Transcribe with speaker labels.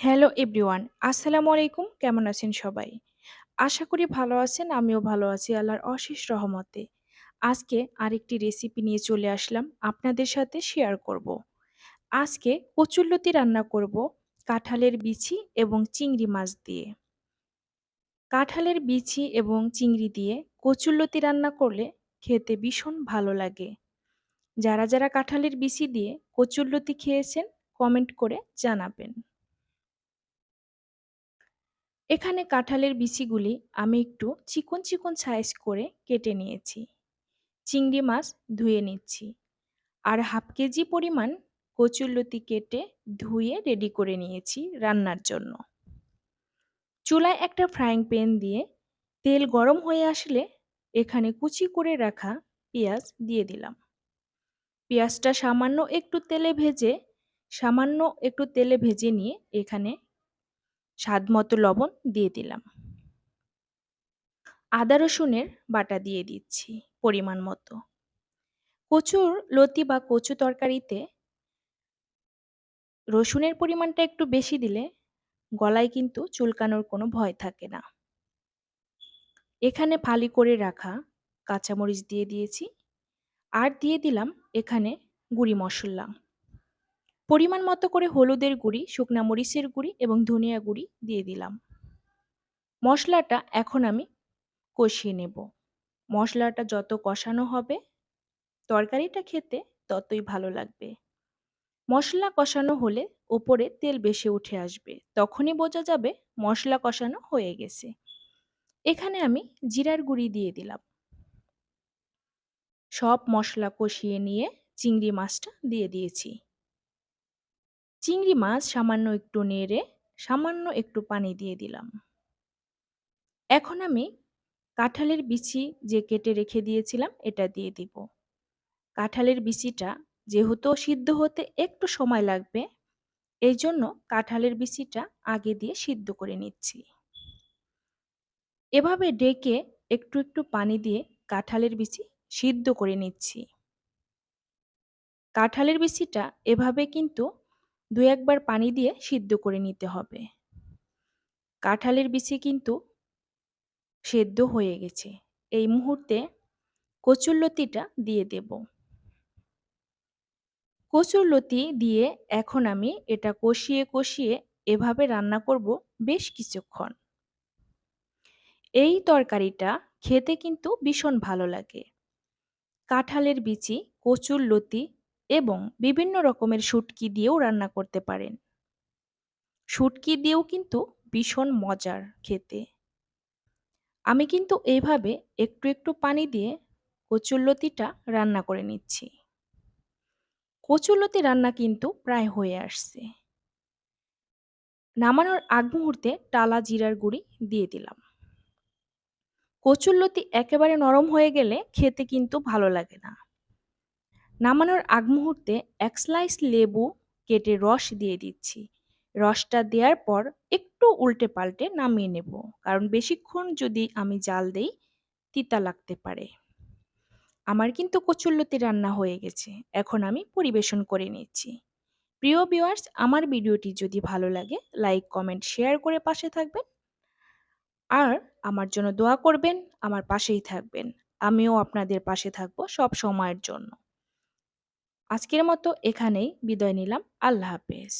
Speaker 1: Hello everyone, আসসালামু আলাইকুম। কেমন আছেন সবাই? আশা করি ভালো আছেন, আমিও ভালো আছি আল্লাহর অশেষ রহমতে। আজকে আরেকটি রেসিপি নিয়ে চলে আসলাম আপনাদের সাথে শেয়ার করব। আজকে কচুরলতি রান্না করব কাঁঠালের বিচি এবং চিংড়ি মাছ দিয়ে। কাঁঠালের বিচি এবং চিংড়ি দিয়ে কচুরলতি রান্না করলে খেতে ভীষণ ভালো লাগে। যারা, যারা কাঁঠালের বিচি দিয়ে কচুরলতি খেয়েছেন কমেন্ট করে জানাবেন। এখানে কাঁঠালের বিচিগুলি আমি একটু চিকন চিকন সাইজ করে কেটে নিয়েছি। চিংড়ি মাছ ধুয়ে নিচ্ছি। আর হাফ কেজি পরিমাণ কচুরলতি কেটে ধুয়ে রেডি করে নিয়েছি রান্নার জন্য। চুলায় একটা ফ্রাইং প্যান দিয়ে তেল গরম হয়ে আসলে এখানে কুচি করে রাখা পেঁয়াজ দিয়ে দিলাম। পেঁয়াজটা সামান্য একটু তেলে ভেজে, সামান্য একটু তেলে ভেজে নিয়ে এখানে স্বাদ মতো লবণ দিয়ে দিলাম। আদা রসুনের বাটা দিয়ে দিচ্ছি পরিমাণ মতো। কচুর লতি বা কচু তরকারিতে রসুনের পরিমাণটা একটু বেশি দিলে গলায় কিন্তু চুলকানোর কোনো ভয় থাকে না। এখানে ফালি করে রাখা কাঁচামরিচ দিয়ে দিয়েছি। আর দিয়ে দিলাম এখানে গুঁড়ি মশলা। পরিমাণ মতো করে হলুদের গুঁড়ি, শুকনা মরিচের গুঁড়ি এবং ধনিয়া গুঁড়ি দিয়ে দিলাম। মশলাটা এখন আমি কষিয়ে নেব। মশলাটা যত কষানো হবে, তরকারিটা খেতে ততই ভালো লাগবে। মশলা কষানো হলে ওপরে তেল বেশি উঠে আসবে। তখনই বোঝা যাবে মশলা কষানো হয়ে গেছে। এখানে আমি জিরার গুঁড়ি দিয়ে দিলাম। সব মশলা কষিয়ে নিয়ে চিংড়ি মাছটা দিয়ে দিয়েছি। চিংড়ি মাছ সামান্য একটু নেড়ে, সামান্য একটু পানি দিয়ে দিলাম। এখন আমি কাঁঠালের বিচি যে কেটে রেখে দিয়েছিলাম, এটা দিয়ে দিব। কাঁঠালের বিচিটা যেহেতু সিদ্ধ হতে একটু সময় লাগবে এই জন্য কাঁঠালের বিচিটা আগে দিয়ে সিদ্ধ করে নিচ্ছি। এভাবে ডেকে একটু একটু পানি দিয়ে কাঁঠালের বিচি সিদ্ধ করে নিচ্ছি। কাঁঠালের বিচিটা এভাবে কিন্তু দু একবার পানি দিয়ে সিদ্ধ করে নিতে হবে। কাঁঠালের বিচি কিন্তু সেদ্ধ হয়ে গেছে। এই মুহূর্তে কচুরলতিটা দিয়ে দেব। কচুরলতি দিয়ে এখন আমি এটা কষিয়ে কষিয়ে এভাবে রান্না করব বেশ কিছুক্ষণ। এই তরকারিটা খেতে কিন্তু ভীষণ ভালো লাগে। কাঁঠালের বিচি কচুরলতি এবং বিভিন্ন রকমের শুটকি দিয়েও রান্না করতে পারেন। শুটকি দিয়েও কিন্তু ভীষণ মজার খেতে। আমি কিন্তু এইভাবে একটু একটু পানি দিয়ে কচুরলতিটা রান্না করে নিচ্ছি। কচুরলতি রান্না কিন্তু প্রায় হয়ে আসছে। নামানোর আগ মুহূর্তে টালা জিরার গুঁড়ি দিয়ে দিলাম। কচুরলতি একেবারে নরম হয়ে গেলে খেতে কিন্তু ভালো লাগে না। নামানোর আগ মুহূর্তে এক স্লাইস লেবু কেটে রস দিয়ে দিচ্ছি। রসটা দেওয়ার পর একটু উল্টে পাল্টে নামিয়ে নেব, কারণ বেশিক্ষণ যদি আমি জাল দেই, তিতা লাগতে পারে। আমার কিন্তু কচুল্লতি রান্না হয়ে গেছে, এখন আমি পরিবেশন করে নিচ্ছি। প্রিয় ভিউয়ার্স আমার ভিডিওটি যদি ভালো লাগে লাইক কমেন্ট শেয়ার করে পাশে থাকবেন। আর আমার জন্য দোয়া করবেন, আমার পাশেই থাকবেন। আমিও আপনাদের পাশে থাকব সব সময়ের জন্য। আজকের মতো এখানেই বিদায় নিলাম। আল্লাহ হাফেজ।